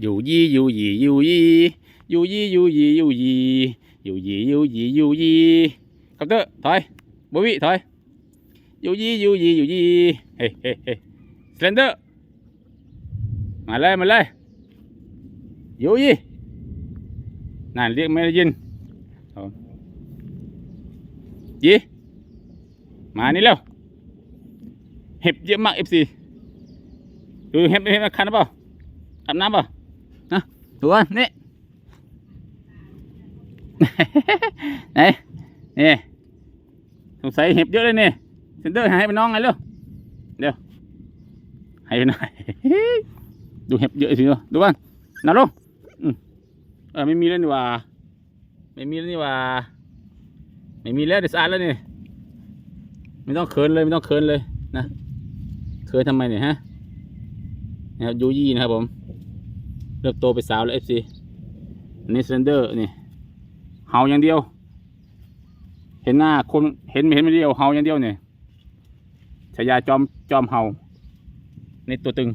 อยู่ยี่อยู่ยี่อยู่ยี่อยู่ยี่อยู่ยี่อยู่ยี่อยู่ยี่อยู่ยี่อยู่ยี่คอปเตอร์ถอยบวี่ถอยอยู่ยี่อยู่ยี่อยู่ยี่เฮ้เฮ้เฮ้สเลนเดอร์มาเลยมาเลยอยู่ยี่นั่นเรียกไม่ได้ยินยี่มานี่เร็วเห็บเยอะมากเอฟซีดูเห็บเห็บคันหรือเปล่าอาบน้ำเปล่า ถูกป่ะนี่ ไหนนี่สงสัยเห็บเยอะเลยนี่เซนเตอร์หายไปน้องไงเร็วเดี๋ยวให้ไปหน่อยดูเห็บเยอะสิวะดูบ้างนาลงอืมเออไม่มีแล้วนี่ว่า ไม่มีแล้วนี่ว่า ไม่มีแล้วเดี๋ยวสะอาดแล้วนี่ไม่ต้องเขินเลยไม่ต้องเขินเลยนะเขินทำไมเนี่ยฮะนะครับยูยี่นะครับผม ริ่มโตไปสาวแล้วเอฟซีอันนี้เซนเดอร์นี่เห่าอย่างเดียว เห็นหน้าคนเห็นไม่เห็นไม่เดียวเห่าอย่างเดียวเนี่ยฉายาจอมจอมเห่านี่ตัวตึง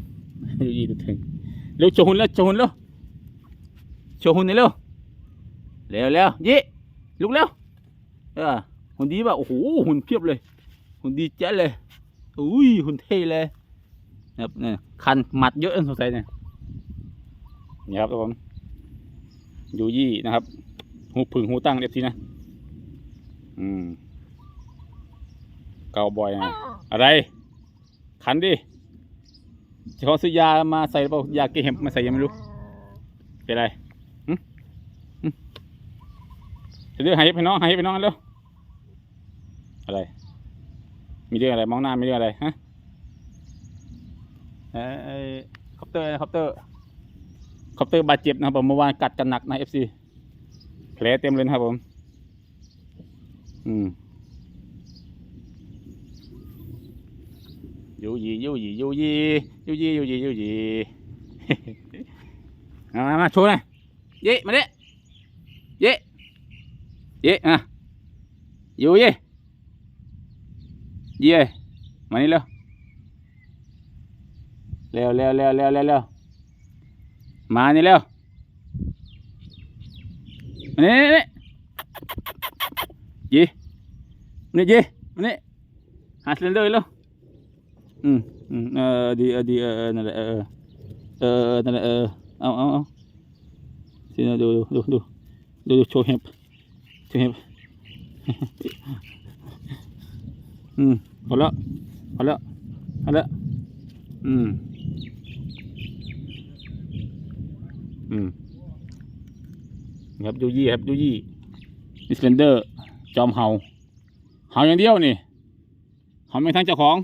ยูยี่ตัวตึงเร็วโชว์หุ่นแล้วโชว์หุ่นแล้วโชว์หุ่นนี่เร็วเร็วเร็วยี่ลุกเร็วเออหุ่นดีป่ะโอ้โหหุ่นเพียบเลยหุ่นดีแจ๊เลยอุ้ยหุ่นเท่เลยนะครับเนี่ยคันหมัดเยอะสงสัยเนี่ย นี่ครับทุกคนยูยี่นะครับ หูผึ่งหูตั้งเอฟซีนะ อืม เกาบ่อยนะ อะไร ขันดิจะเขาซื้อยามาใส่เปล่ายาแก้เห็บมาใส่ยังไม่รู้ เป็นไรจะเรื่องหายไปน้องหายไปน้องเร็วอะไร มีเรื่องอะไรมองหน้ามีเรื่องอะไรฮะเอ้คอปเตอร์คอปเตอร์ คอปเตอร์บาดเจ็บนะครับผมเมื่อวานกัดกันหนักนะเอฟซีแผลเต็มเลยนะครับผม อืมยูยียูยียูยียูยียูยียูยีมามาโชว์หน่อยเย่มาเด้เย่เย่อะยูเย่เย่มานี่เร็วเร็วเร็วเร็วเร็วเร็วเร็ว มานี่เร็วมานี่นี่นี่ยีมานี่ยีมานี่หาซิลินเดอร์เร็วอืมอืมเออดีเออดีเออเออนั่นแหละเออเออเออเออนั่นแหละเออเอาเอาเอาสินะดูดูดูดูดูดูโชว์เห็บโชว์เห็บอืมพอแล้วพอแล้วพอแล้วอืม อืมครับยูยี่ครับยูยี่มิสเลนเดอร์ จอมเห่าเห่าอย่างเดียวนี่เห่าไม่ทั้งเจ้าของ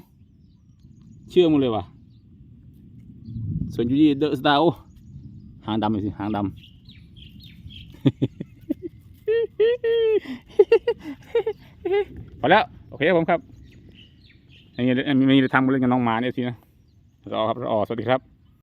เชื่อมึงเลยว่ะส่วนยูยี่เดอะสตาร์หางดำเลยสิหางดำพอแล้ว โอเคครับผมครับอันนี้อันนี้ทำเรื่องกับน้องหมาเนี่ยสินะรอครับรอสวัสดีครับ